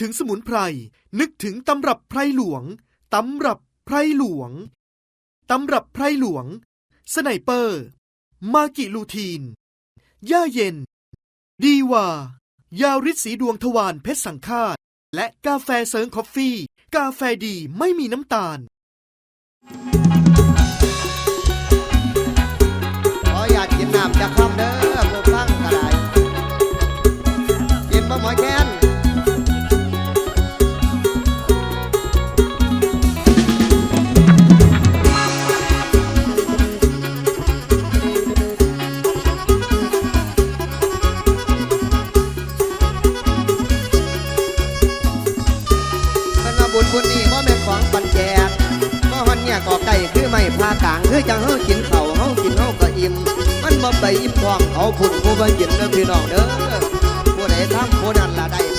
ถึงสมุนไพร นึกถึงตำรับไพรหลวง ตำรับไพรหลวง ตำรับไพรหลวง สไนเปอร์ มากิลูทีน ย่าเย็น ดีวา ยาริดสีดวงทวารเพชรสังฆาต และกาแฟเซิร์งคอฟฟี่ กาแฟดีไม่มีน้ำตาล ขออยากกินน้ำจากคำเด้อผู้ฟังก็ได้กินบ่หมอยแค้น คือไม่พากลางคือจังเฮากินเข่าเฮากินเฮาก็อิ่มมันบ่ไปอิ่มท้องเขาพุ่นผู้บ่กินเด้อพี่น้องเด้อผู้ใดทำผู้นั้นละได้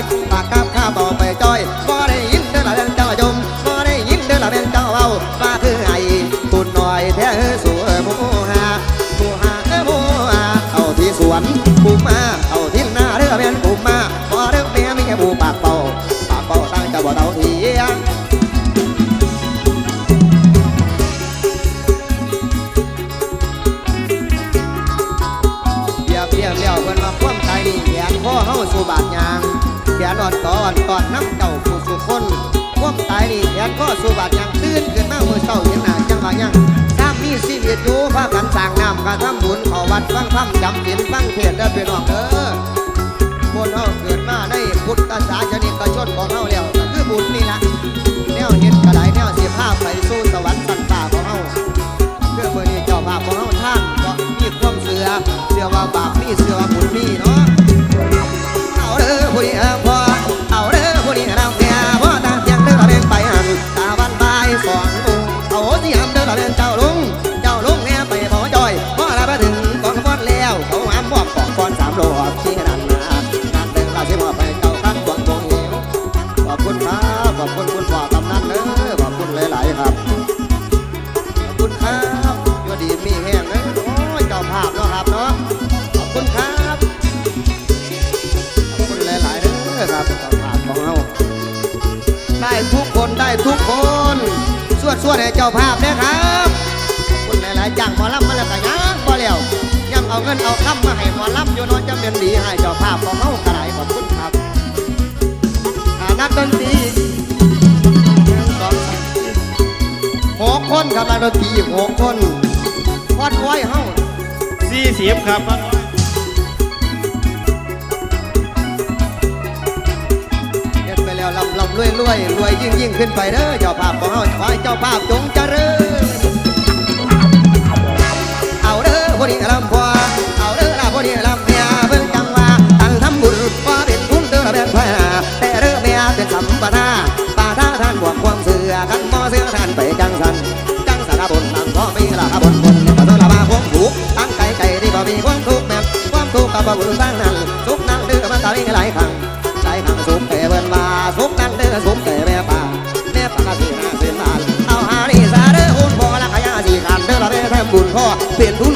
ปากกาบใส่ปากกาบข้าบอกไป นขนข้อสูบาดยางตื่นขึ้นมาเมื่อเช้าเห็นหน้าจังว่ายังซ้ำมีชีวิตอยู่พากันสร้างน้ำกันทำบุญข้าวัดฟังธรรมจำศีลฟังเทศน์เด้อพี่น้องเด้อคนเฮาเกิดมาในพุทธศาสนิกชนของเฮาแล้วก็คือบุญนี่ละแนวเฮ็ดกระไดแนวสิพาไปสู่สวรรค์สันตาของเฮาเพื่อมื่อนี้เจ้าภาพของเราท่านก็มีความเสือเสือว่าบาปมีเสือว่า เอาเงินเอาคำมาให้หมอลำอยู่นอนจะเป็นดีให้เจ้าภาพของเขากระไรขอบคุณครับอ่านักดนตรีหนึ่งสองสามหกคนครับนักดนตรีอีกหกคนวัดไว้เฮ้าสี่สิบครับเด็ดไปแล้วลำลำรวยรวยรวยยิ่งยิ่งขึ้นไปเด้อเจ้าภาพของเฮาขอให้เจ้าภาพจงเจริญ ปะท่าปะท่าท่านบวกความเสือกันมอเสือท่านไปจังสันจังสารบนนั่งก็มีลาบนบนมาตัวละมาควงถูกตั้งไก่ไก่ที่บ่มีความถูกแม่ควงถูกกับบ่บุญสร้างนั่นสุกนั่งเดือมาตาวิ่หลายครั้งหลายครั้งสุกไปเบิ่นมาสุกนั่งเดือสุกไปแม่ป่าแม่ป่าก็สิมาเสียนมาเอาฮาดีสาเดือหุ่นพ่อละขยะสิขันเดือละเด้อทมบุญพ่อเปลี่ยนทุน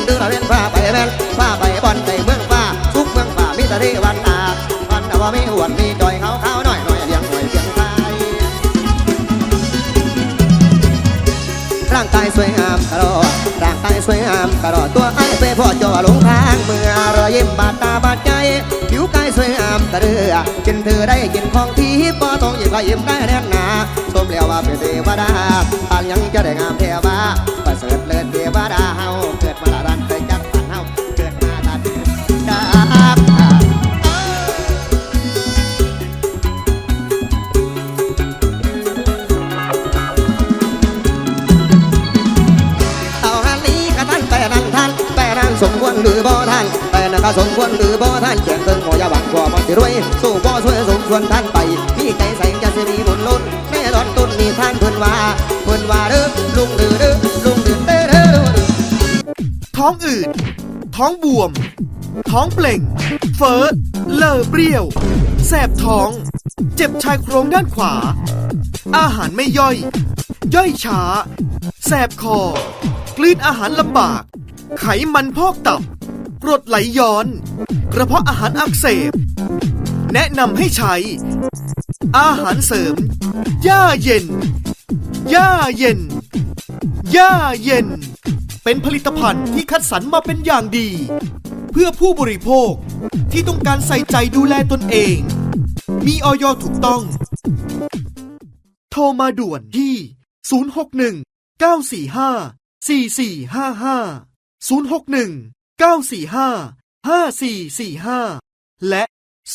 สวยงามกระโดดตัวไอ้ไปพ่อจ่อลงทางเมื่อรอยยิ้มบาดตาบาดใจผิวกายสวยงามกระเรือกินเธอได้กินของที่ป้อต้องยิ้มก็ยิ้มได้แน่นหนาสมแล้วว่าเป็นเทวดาปานยังจะได้งามเทวาประเสริฐเลิศเทวดาเฮาเกิด ไปนั่นก็สมควรหรือบ่ท่านเขียนติงหอยาบังกว่ามันสิรวยสู้บ่ช่วยสมควรท่านไปมีใจใส่จะสิมีบุญล้นแม่รอนต้นนี่ท่านเพิ่นว่าเพิ่นว่าเด้อลุงเด้อเด้อลุงเด้อเด้อเด้อเด้อท้องอืดท้องบวม ท้องเปล่ง เฟ้อเลอเปรี้ยว แสบท้อง เจ็บชายโครงด้านขวา อาหารไม่ย่อย ย่อยช้า แสบคอ กลืนอาหารลำบาก ไขมันพอกตับ กรดไหลย้อน กระเพาะอาหารอักเสบ แนะนำให้ใช้ อาหารเสริมย่าเย็นย่าเย็นย่าเย็น เป็นผลิตภัณฑ์ที่คัดสรรมาเป็นอย่างดี เพื่อผู้บริโภคที่ต้องการใส่ใจดูแลตนเอง มีออยถูกต้อง โทรมาด่วนที่ 061 945 4455 061 945 5445 และ 099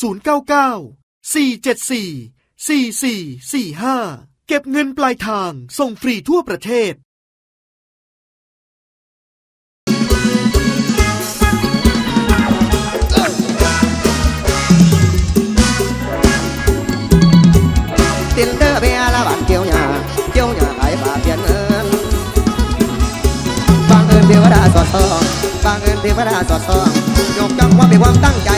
474 4445 เก็บเงินปลายทางส่งฟรีทั่วประเทศตินเดอ เทวดาสอดส่องบางเอิญเทวดาสอดส่องยกย่องความมีความตั้งใจ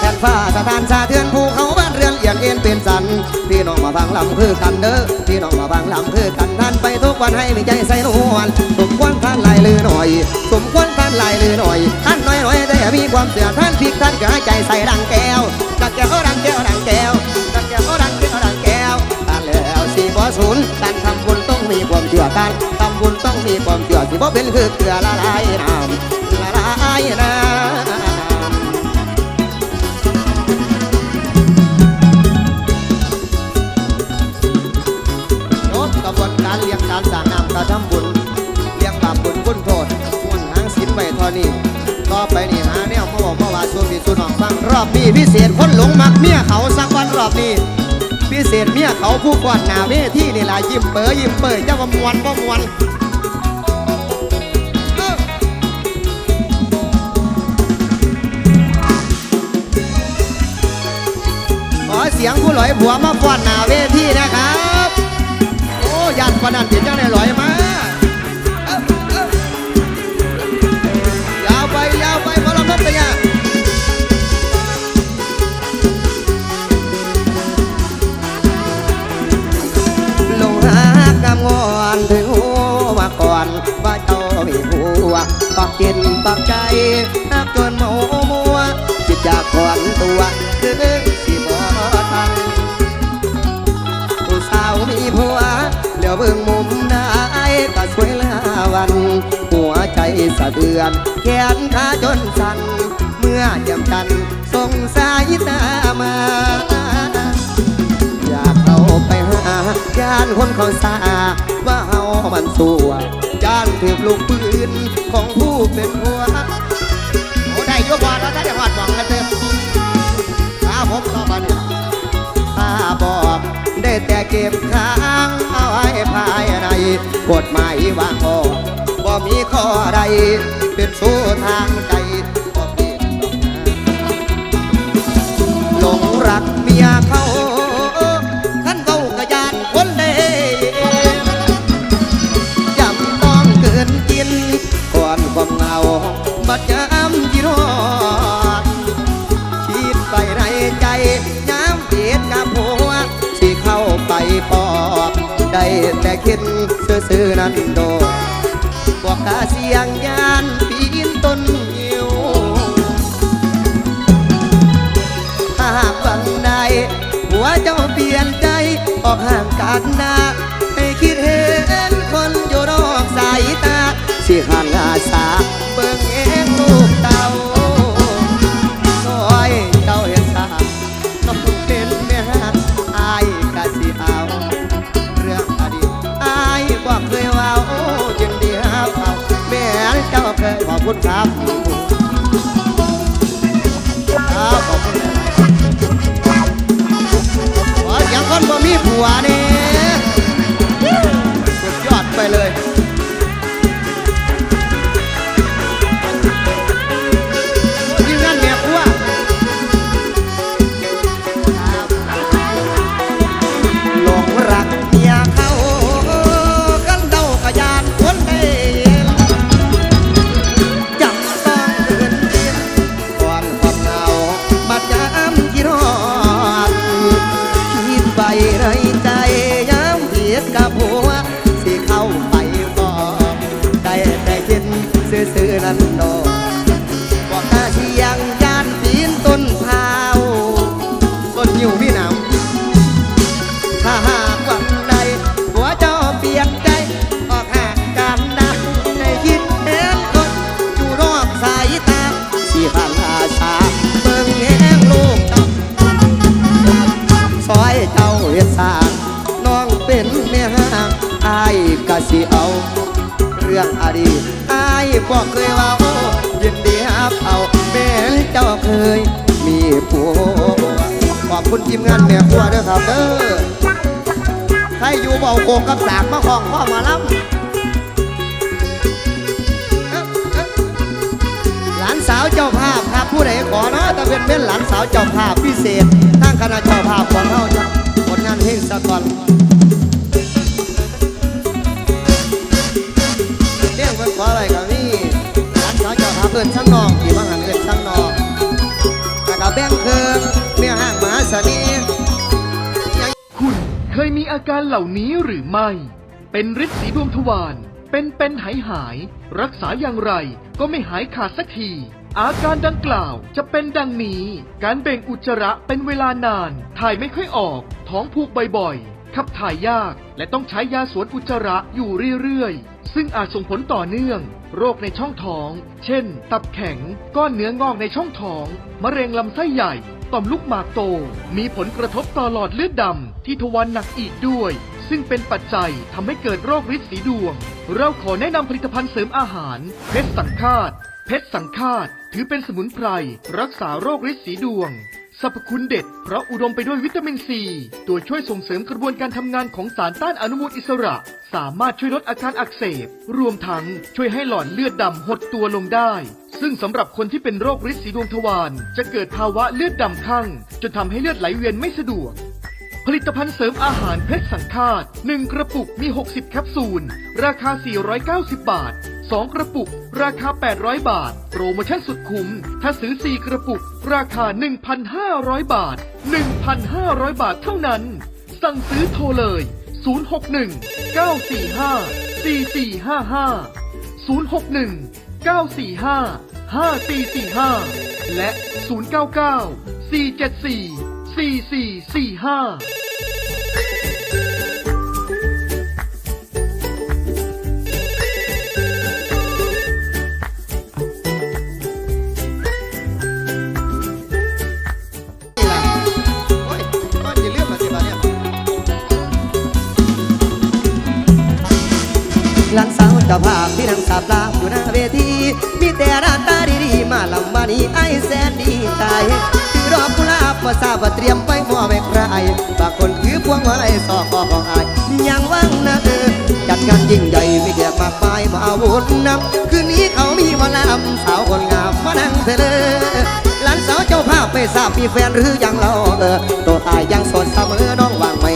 แผ่นฟ้าสถานชาเทือนภูเขาบ้านเรือนเอียงเอ็นเป็นสัน พี่น้องมาฟังลำคือกันเด้อพี่น้องมาฟังลำคือกันท่านไปทุกวันให้มีใจใส่นวลสมควรท่านลายลือหน่อย สมควรท่านลายลือหน่อย ท่านน้อยหน่อยแต่มีความเสียท่านพิกท่านกระใจใส่ดังแก้วดังแก้วดังแก้วดังแก้วดังแก้วดังแก้วดังแก้วการแล้วสิบ่ศูนย์การทำบุญต้องมีความเชื่อการทำบุญต้อง มีความเชื่อสิบ่เป็นคือเกลือละลายน้ำละลายน้ำจบกระบวนการเลี้ยงการสางน้ำกระทำบุญเลี้ยงบาปบุญคุณโทษมุ่นหางสินไปเท่านี้ต่อไปนี่หาแนวมาบอกมาว่าสู้พี่สู้น้องฟังรอบนี้พิเศษคนหลงมักเมียเขาสักวันรอบนี้พิเศษเมียเขาผู้กวาดหนาเวที่นี่ละยิ้มเป๋อยิ้มเปิดเจ้าว่ามวนบ่มวน สียงผู้หลอยผัวมากวาดหน้าเวทีนะครับ โอ้ยันปานนันเดี๋ยวจังได้หลอยมายาวไปยาวไปพอเราพบกันยังลงรักงามงอนถึงหัวมาก่อนว่าเจ้ามีผัวปักกินปักใจ สะเทือน แขนขาจนสั่น เมื่อเยี่ยมกันสงสายตามา อยากเข้าไปหาย่านคนเขาสาว่าเฮามันสัวย่านถือลูกปืนของผู้เป็นหัวโอ้ได้ยกวาดแล้วถ้าได้วาดหวังกันเถอะข้าผมรอบันข้าบอกได้แต่เก็บค้างเอาไว้ภายในกฎหมายวางออก บ่มีข้อใดเป็นสู้ทางใจบ่เปลี่ยนดอกนะหลงรักเมียเขาขันเขากระยานคนเล่จำต้องเกินกินก่อนความเหงาบัดยามยีรอดคิดไปในใจย้ำเบียดกับหัวสิเข้าไปปอบได้แต่คิดซื่อๆนั้นโดด วกกาเสียงยานปีนต้นยิวถ้หากฝังใดหัวเจ้าเปลี่ยนใจออกห่างกันนา เคยขอบคุณครับครับ สิเอา เรื่องอดีตอายบอกเคยเว่ายินดีฮับเอาแม่เจ้าเคย มีผัวขอบคุณทีมงานแม่ครัวด้วยครับเด้อใครอยู่เบาโกงกับสากมาของพ่อมาล้ำเอ๊ะเอ๊ะหลานสาวเจ้าภาพครับผู้ใดขอเนาะแต่เป็นเป็นหลานสาวเจ้าภาพพิเศษทางคณะเจ้าภาพของเขาจะผลงานเพลงสะก่อนางนองที่บางหันเอินช่างนองแล้วก็แบ่งเคิงเมียห้างหมาสนีคุณเคยมีอาการเหล่านี้หรือไม่ เป็นฤทธิ์สีดวงทวารเป็นเป็นหายหาย รักษาอย่างไรก็ไม่หายขาดสักที อาการดังกล่าวจะเป็นดังนี้ การเบ่งอุจจาระเป็นเวลานาน ถ่ายไม่ค่อยออก ท้องผูกบ่อยๆ ขับถ่ายยาก และต้องใช้ยาสวนอุจจาระอยู่เรื่อยๆ ซึ่งอาจส่งผลต่อเนื่อง โรคในช่องท้อง เช่น ตับแข็ง ก้อนเนื้องอกในช่องท้อง มะเร็งลำไส้ใหญ่ ต่อมลูกหมากโต มีผลกระทบต่อหลอดเลือดดำ ที่ทวารหนักอีกด้วย ซึ่งเป็นปัจจัยทำให้เกิดโรคฤทธิ์สีดวง เราขอแนะนำผลิตภัณฑ์เสริมอาหาร เพชรสังฆาต เพชรสังฆาต ถือเป็นสมุนไพร รักษาโรคฤทธิ์สีดวง สรรพคุณเด็ด เพราะอุดมไปด้วยวิตามินซี ตัวช่วยส่งเสริมกระบวนการทำงานของสารต้านอนุมูลอิสระ สามารถช่วยลดอาการอักเสบ รวมทั้งช่วยให้หลอดเลือดดำหดตัวลงได้ ซึ่งสำหรับคนที่เป็นโรคฤทธิ์สีดวงทวารจะเกิดภาวะเลือดดำข้างจนทำให้เลือดไหลเวียนไม่สะดวกผลิตภัณฑ์เสริมอาหารเพชรสังฆาต 1 กระปุกมี 60 แคปซูล ราคา 490 บาท 2 กระปุก ราคา 800 บาท โปรโมชั่นสุดคุ้ม ถ้าซื้อ 4 กระปุก ราคา 1,500 บาท 1,500 บาทเท่านั้น สั่งซื้อโทรเลย 061 945 4455 061 945 5445 และ 099 474 4445 จ้าภาพที่นั่งสาบลาอยู่หน้าเวที มีแต่หน้าตาดีๆมาลำบานี้ไอ้แสนดีใจถือดอกกุหลาบมาทราบว่าเตรียมไปมอบให้ใครบางคนถือพวงมาลัยสอกคอของอายยังว่างนะเออจัดงานยิ่งใหญ่มีแขกมากมายมาวุ่นนำคืนนี้เขามีหมาลำสาวคนงามมานั่งเสลอหลานสาวเจ้าภาพไม่ทราบมีแฟนหรือยังเราเออตัวอายยังสดเสมอน้องว่างไหม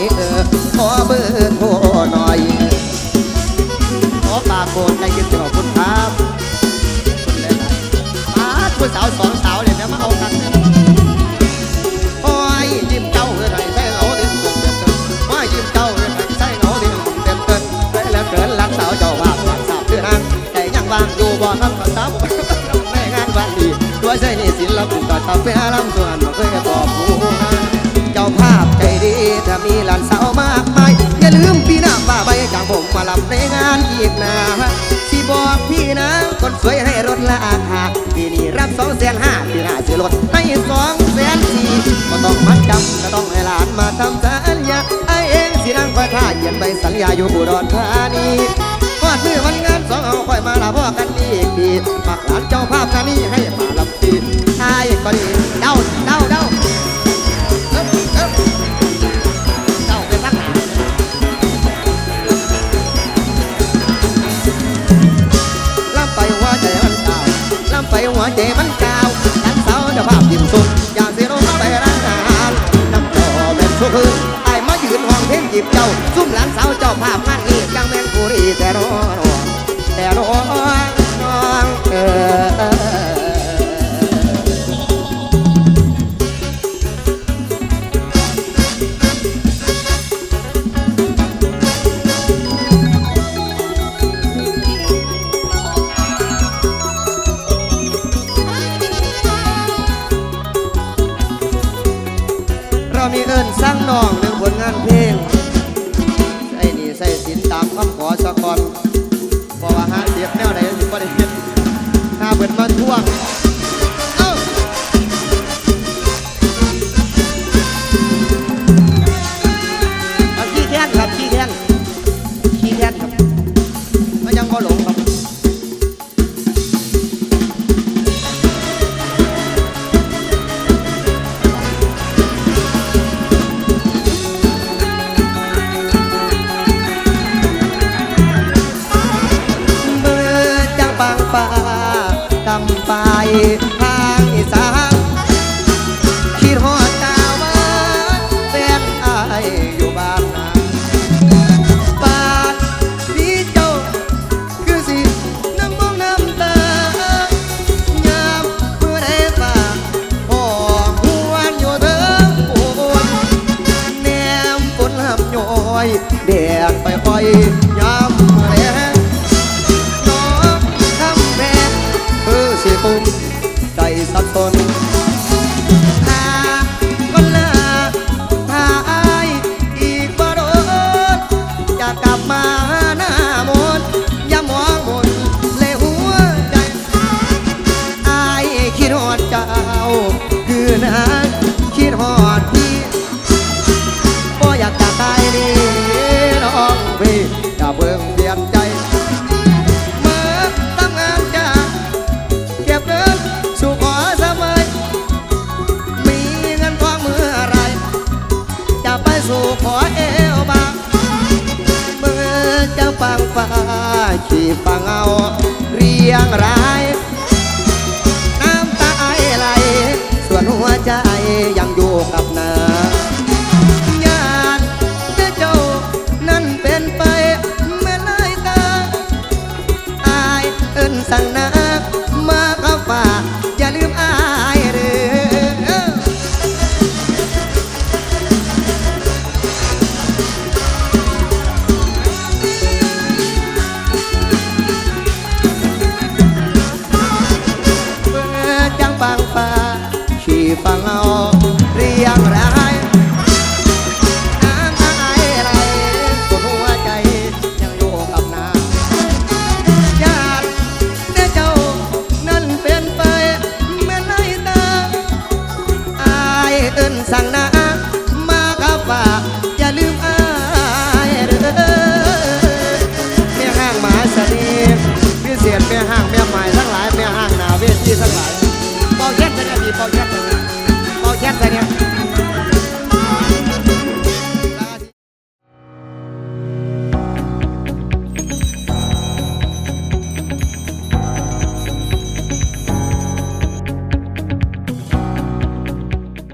ก็ทำเป็นลำส่วนบ่เคยบอกผู้เจ้าภาพใจดีถ้ามีหลานสาวมากมายอย่าลือีกนะสิบอกพี่นะคนสวยให้ลดราคาปีนี้รับสองแสนห้าปีหน้าสิลดให้สองแสนสี่ก็ต้องมัดจำก็ต้องให้หลานมาทำสัญญาไอเองสินั่งคอยท่าเขียนใบสัญญาอยู่อุดรธานีวาดมือวันงานสองเอาค่อยมาลาพ่อกันอีกทีมักหลานเจ้าภาพกันนี้ให้มาลำตี ไอ้ก็ดีเดาเดาเดาเอิบเอิบเดาไปสักหนาลำไปหัวใจมันกาวลำไปหัวใจมันกาวหลังเสาเจะภาพยิ้มสุดอยากสิลงไปร้านอาหารน้ำจอแบบชั่วคืนไอ้มายืนห้องเพลงจีบเจ้าซุ่มหลานสาวเจ้าภาพงานนี้จังแม่นผู้รีแต่รอแต่รอน้องเออ เปิดมาท่วง